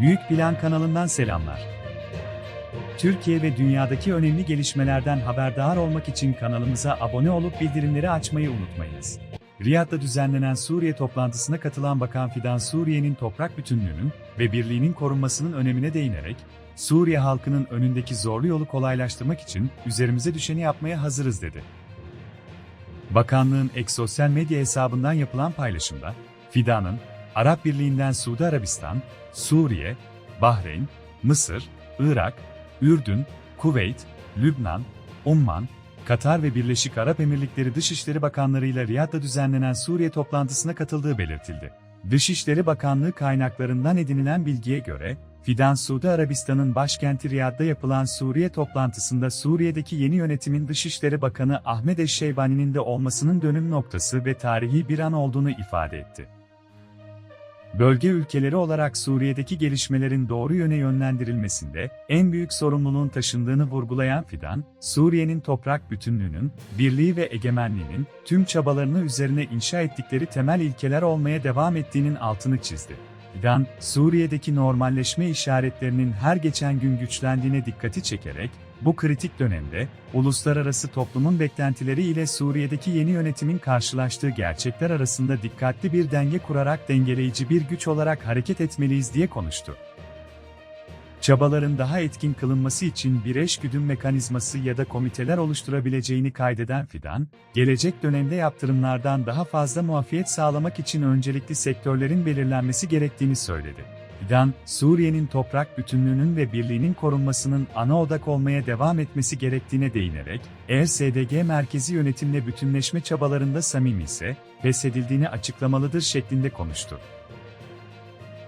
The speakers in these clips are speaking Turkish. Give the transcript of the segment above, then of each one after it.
Büyük Plan kanalından selamlar. Türkiye ve dünyadaki önemli gelişmelerden haberdar olmak için kanalımıza abone olup bildirimleri açmayı unutmayınız. Riyad'da düzenlenen Suriye toplantısına katılan Bakan Fidan Suriye'nin toprak bütünlüğünün ve birliğinin korunmasının önemine değinerek, Suriye halkının önündeki zorlu yolu kolaylaştırmak için üzerimize düşeni yapmaya hazırız dedi. Bakanlığın ek sosyal medya hesabından yapılan paylaşımda, Fidan'ın, Arap Birliği'nden Suudi Arabistan, Suriye, Bahreyn, Mısır, Irak, Ürdün, Kuveyt, Lübnan, Umman, Katar ve Birleşik Arap Emirlikleri Dışişleri Bakanlarıyla Riyad'da düzenlenen Suriye toplantısına katıldığı belirtildi. Dışişleri Bakanlığı kaynaklarından edinilen bilgiye göre, Fidan Suudi Arabistan'ın başkenti Riyad'da yapılan Suriye toplantısında Suriye'deki yeni yönetimin Dışişleri Bakanı Ahmet Eşşeybani'nin de olmasının dönüm noktası ve tarihi bir an olduğunu ifade etti. Bölge ülkeleri olarak Suriye'deki gelişmelerin doğru yöne yönlendirilmesinde en büyük sorumluluğun taşındığını vurgulayan Fidan, Suriye'nin toprak bütünlüğünün, birliği ve egemenliğinin tüm çabalarını üzerine inşa ettikleri temel ilkeler olmaya devam ettiğinin altını çizdi. Fidan, Suriye'deki normalleşme işaretlerinin her geçen gün güçlendiğine dikkati çekerek, bu kritik dönemde, uluslararası toplumun beklentileri ile Suriye'deki yeni yönetimin karşılaştığı gerçekler arasında dikkatli bir denge kurarak dengeleyici bir güç olarak hareket etmeliyiz diye konuştu. Çabaların daha etkin kılınması için bir eşgüdüm mekanizması ya da komiteler oluşturabileceğini kaydeden Fidan, gelecek dönemde yaptırımlardan daha fazla muafiyet sağlamak için öncelikli sektörlerin belirlenmesi gerektiğini söyledi. Fidan, Suriye'nin toprak bütünlüğünün ve birliğinin korunmasının ana odak olmaya devam etmesi gerektiğine değinerek, eğer SDG merkezi yönetimle bütünleşme çabalarında samimi ise, pes edildiğini açıklamalıdır şeklinde konuştu.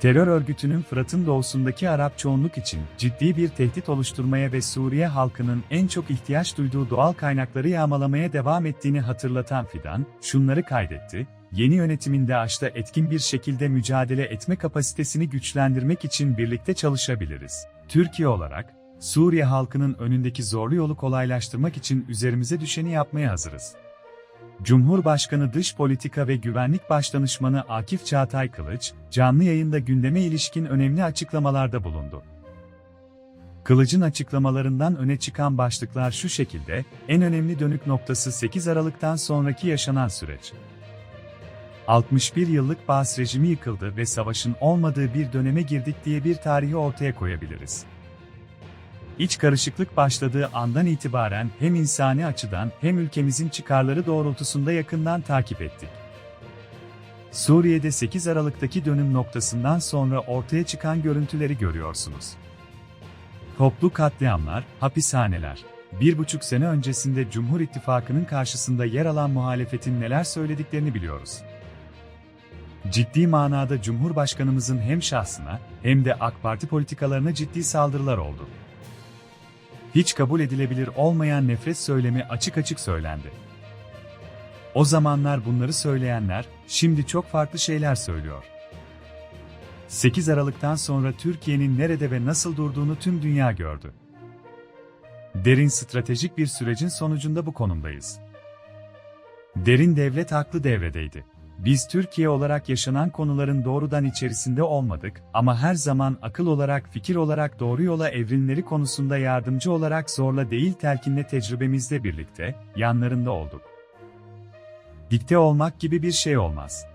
Terör örgütünün Fırat'ın doğusundaki Arap çoğunluk için ciddi bir tehdit oluşturmaya ve Suriye halkının en çok ihtiyaç duyduğu doğal kaynakları yağmalamaya devam ettiğini hatırlatan Fidan, şunları kaydetti, yeni yönetimin DAEŞ'ta etkin bir şekilde mücadele etme kapasitesini güçlendirmek için birlikte çalışabiliriz. Türkiye olarak, Suriye halkının önündeki zorlu yolu kolaylaştırmak için üzerimize düşeni yapmaya hazırız. Cumhurbaşkanı Dış Politika ve Güvenlik Başdanışmanı Akif Çağatay Kılıç, canlı yayında gündeme ilişkin önemli açıklamalarda bulundu. Kılıç'ın açıklamalarından öne çıkan başlıklar şu şekilde, en önemli dönük noktası 8 Aralık'tan sonraki yaşanan süreç. 61 yıllık Baas rejimi yıkıldı ve savaşın olmadığı bir döneme girdik diye bir tarihi ortaya koyabiliriz. İç karışıklık başladığı andan itibaren hem insani açıdan hem ülkemizin çıkarları doğrultusunda yakından takip ettik. Suriye'de 8 Aralık'taki dönüm noktasından sonra ortaya çıkan görüntüleri görüyorsunuz. Toplu katliamlar, hapishaneler. Bir buçuk sene öncesinde Cumhur İttifakı'nın karşısında yer alan muhalefetin neler söylediklerini biliyoruz. Ciddi manada Cumhurbaşkanımızın hem şahsına hem de AK Parti politikalarına ciddi saldırılar oldu hiç kabul edilebilir olmayan nefret söylemi açık açık söylendi. O zamanlar bunları söyleyenler, şimdi çok farklı şeyler söylüyor. 8 Aralık'tan sonra Türkiye'nin nerede ve nasıl durduğunu tüm dünya gördü. Derin stratejik bir sürecin sonucunda bu konumdayız. Derin devlet aklı devredeydi. Biz Türkiye olarak yaşanan konuların doğrudan içerisinde olmadık ama her zaman akıl olarak, fikir olarak doğru yola evrimleri konusunda yardımcı olarak zorla değil telkinle tecrübemizle birlikte yanlarında olduk. Dikte olmak gibi bir şey olmaz.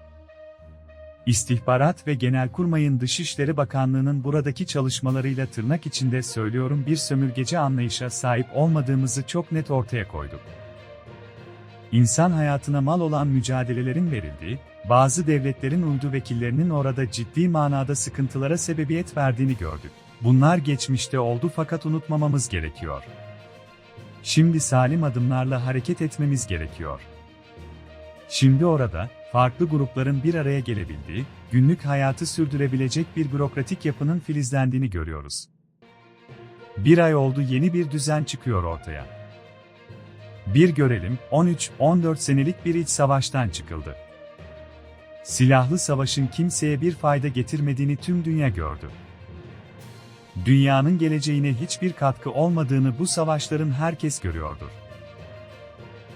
İstihbarat ve Genelkurmay'ın Dışişleri Bakanlığı'nın buradaki çalışmalarıyla tırnak içinde söylüyorum bir sömürgeci anlayışa sahip olmadığımızı çok net ortaya koyduk insan hayatına mal olan mücadelelerin verildiği, bazı devletlerin uydu vekillerinin orada ciddi manada sıkıntılara sebebiyet verdiğini gördük. Bunlar geçmişte oldu fakat unutmamamız gerekiyor. Şimdi salim adımlarla hareket etmemiz gerekiyor. Şimdi orada, farklı grupların bir araya gelebildiği, günlük hayatı sürdürebilecek bir bürokratik yapının filizlendiğini görüyoruz. Bir ay oldu yeni bir düzen çıkıyor ortaya. Bir görelim, 13-14 senelik bir iç savaştan çıkıldı. Silahlı savaşın kimseye bir fayda getirmediğini tüm dünya gördü. Dünyanın geleceğine hiçbir katkı olmadığını bu savaşların herkes görüyordur.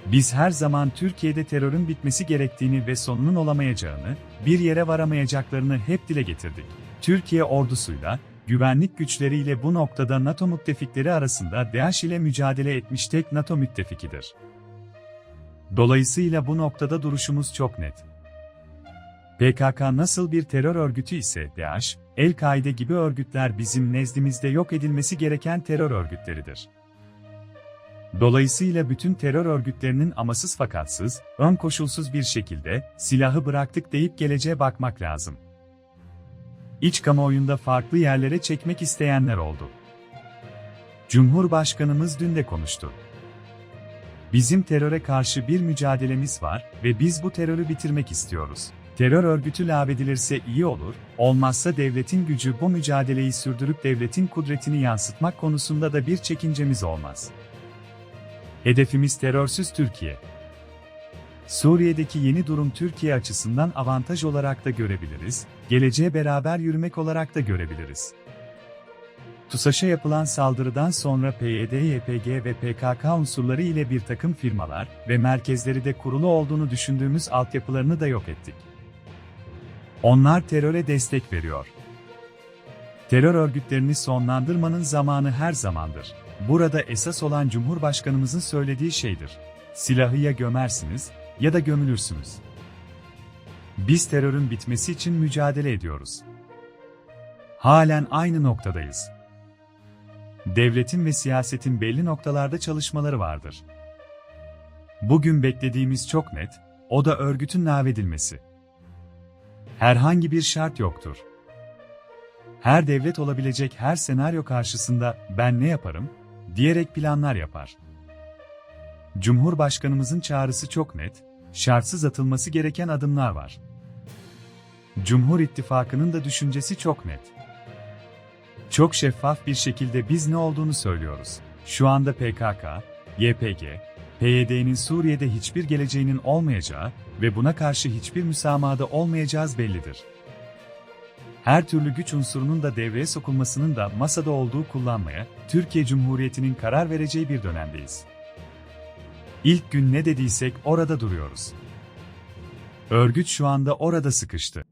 Biz her zaman Türkiye'de terörün bitmesi gerektiğini ve sonunun olamayacağını, bir yere varamayacaklarını hep dile getirdik. Türkiye ordusuyla, güvenlik güçleriyle bu noktada NATO müttefikleri arasında DAEŞ ile mücadele etmiş tek NATO müttefikidir. Dolayısıyla bu noktada duruşumuz çok net. PKK nasıl bir terör örgütü ise DAEŞ, El-Kaide gibi örgütler bizim nezdimizde yok edilmesi gereken terör örgütleridir. Dolayısıyla bütün terör örgütlerinin amasız fakatsız, ön koşulsuz bir şekilde silahı bıraktık deyip geleceğe bakmak lazım. İç kamuoyunda farklı yerlere çekmek isteyenler oldu. Cumhurbaşkanımız dün de konuştu. Bizim teröre karşı bir mücadelemiz var ve biz bu terörü bitirmek istiyoruz. Terör örgütü lağvedilirse iyi olur, olmazsa devletin gücü bu mücadeleyi sürdürüp devletin kudretini yansıtmak konusunda da bir çekincemiz olmaz. Hedefimiz terörsüz Türkiye. Suriye'deki yeni durum Türkiye açısından avantaj olarak da görebiliriz, geleceğe beraber yürümek olarak da görebiliriz. TUSAŞ'a yapılan saldırıdan sonra PYD, YPG ve PKK unsurları ile bir takım firmalar ve merkezleri de kurulu olduğunu düşündüğümüz altyapılarını da yok ettik. Onlar teröre destek veriyor. Terör örgütlerini sonlandırmanın zamanı her zamandır. Burada esas olan Cumhurbaşkanımızın söylediği şeydir. Silahı ya gömersiniz ya da gömülürsünüz. Biz terörün bitmesi için mücadele ediyoruz. Halen aynı noktadayız. Devletin ve siyasetin belli noktalarda çalışmaları vardır. Bugün beklediğimiz çok net, o da örgütün lağvedilmesi. Herhangi bir şart yoktur. Her devlet olabilecek her senaryo karşısında ben ne yaparım diyerek planlar yapar. Cumhurbaşkanımızın çağrısı çok net, şartsız atılması gereken adımlar var. Cumhur İttifakı'nın da düşüncesi çok net. Çok şeffaf bir şekilde biz ne olduğunu söylüyoruz. Şu anda PKK, YPG, PYD'nin Suriye'de hiçbir geleceğinin olmayacağı ve buna karşı hiçbir müsamahada olmayacağız bellidir. Her türlü güç unsurunun da devreye sokulmasının da masada olduğu kullanmaya, Türkiye Cumhuriyeti'nin karar vereceği bir dönemdeyiz. İlk gün ne dediysek orada duruyoruz. Örgüt şu anda orada sıkıştı.